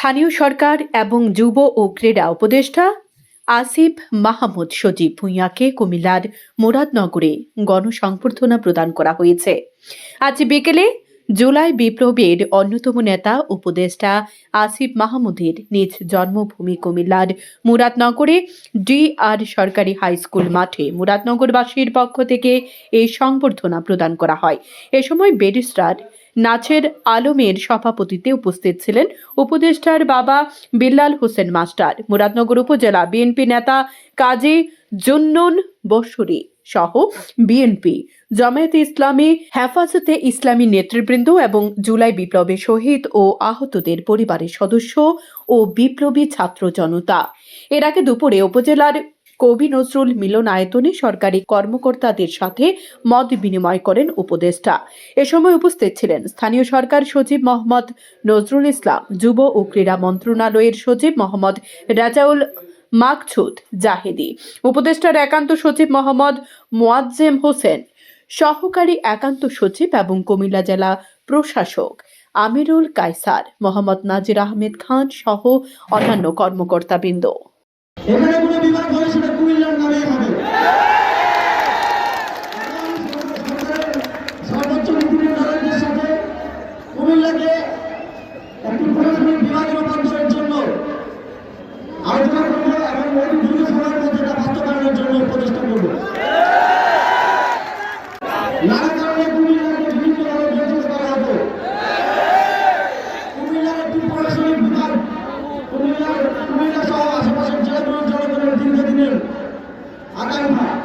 স্থানীয় সরকার এবং যুব ও ক্রীড়া উপদেষ্টা আসিফ মাহমুদ সজীব ভূঁইয়াকে কুমিল্লার মুরাদনগরে গণসংবর্ধনা প্রদান করা হয়েছে। আজ বিকেলে জুলাই বিপ্লবের অন্যতম নেতা উপদেষ্টা আসিফ মাহমুদের নিজ জন্মভূমি কুমিল্লার মুরাদনগরে ডি আর সরকারি হাই স্কুল মাঠে মুরাদনগরবাসীর পক্ষ থেকে এই সংবর্ধনা প্রদান করা হয়। এ সময় ব্যারিস্টার নাচের আলমের সভাপতিত্বে উপস্থিত ছিলেন উপদেষ্টার বাবা বিল্লাল হোসেন মাস্টার, মুরাদনগর উপজেলা বিএনপি নেতা কাজী জুন্নুন বসুরি সহ বিএনপি। জামায়াতে ইসলামী, হেফাজতে ইসলামী নেতৃবৃন্দ এবং জুলাই বিপ্লবে শহীদ ও আহতদের পরিবারের সদস্য ও বিপ্লবী ছাত্র জনতা। এর আগে দুপুরে উপজেলার কবি নজরুল মিলনায়তনে সরকারি কর্মকর্তাদের সাথে মত বিনিময় করেন উপদেষ্টা। এ সময় উপস্থিত ছিলেন স্থানীয় সরকার সচিব মোহাম্মদ নজরুল ইসলাম, যুব ও ক্রীড়া মন্ত্রণালয়ের সচিব মোহাম্মদ রাজাউল মাকছুদ জাহেদি, উপদেষ্টার একান্ত সচিব মোহাম্মদ মোয়াজ্জেম হোসেন, সহকারী একান্ত সচিব এবং কুমিল্লা জেলা প্রশাসক আমিরুল কায়সার, মোহাম্মদ নাজির আহমেদ খান সহ অন্যান্য কর্মকর্তাবৃন্দ। এখানে কোনো বিভাগ হলে সেটা কুমিল্লার নামেই হবে। সর্বোচ্চ নীতিনির্ধারকদের সাথে কুমিল্লাকে একটি প্রশাসনিক বিভাগে রূপান্তরের জন্য আলোচনা করব এবং অতি দ্রুত সময়ের মধ্যে তা বাস্তবায়নের জন্য প্রচেষ্টা করব। নানা কারণে কুমিল্লার আগামী